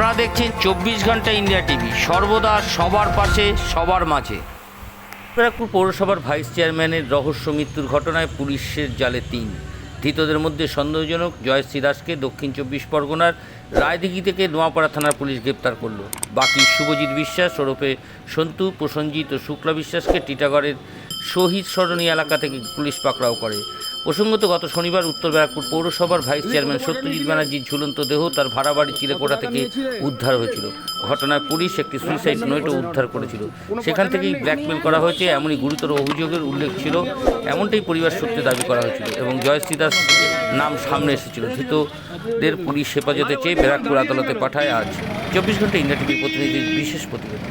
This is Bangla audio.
আপনারা দেখছেন চব্বিশ ঘণ্টা ইন্ডিয়া টিভি। সর্বদা সবার পাশে, সবার মাঝে। ব্যারাকপুর পৌরসভার ভাইস চেয়ারম্যানের রহস্য মৃত্যুর ঘটনায় পুলিশের জালে তিন। ধৃতদের মধ্যে সন্দেহজনক জয়শ্রী দাসকে দক্ষিণ চব্বিশ পরগনার রায়দিঘি থেকে নোয়াপাড়া থানার পুলিশ গ্রেপ্তার করল। বাকি শুভজিৎ বিশ্বাস, ওরফে সন্তু, প্রসঞ্জিৎ ও শুক্লা বিশ্বাসকে টিটাগড়ের শহীদ সরণী এলাকা থেকে পুলিশ পাকড়াও করে। প্রসঙ্গত, গত শনিবার উত্তর ব্যারাকপুর পৌরসভার ভাইস চেয়ারম্যান সত্যজিৎ ব্যানার্জির ঝুলন্ত দেহ তার ভাড়া বাড়ি চিলেকোটা থেকে উদ্ধার হয়েছিল। ঘটনায় পুলিশ একটি সুইসাইড নোটও উদ্ধার করেছিল। সেখান থেকেই ব্ল্যাকমেল করা হয়েছে, এমনই গুরুতর অভিযোগের উল্লেখ ছিল। এমনটাই পরিবার সূত্রে দাবি করা হয়েছিল এবং জয়শ্রী দাস নাম সামনে এসেছিল। ধৃতদের পুলিশ হেফাজতে চেয়ে ব্যারাকপুর আদালতে পাঠায় আজ। চব্বিশ ঘণ্টা ইন্ডিয়া টিভির প্রতিনিধির বিশেষ প্রতিবেদন।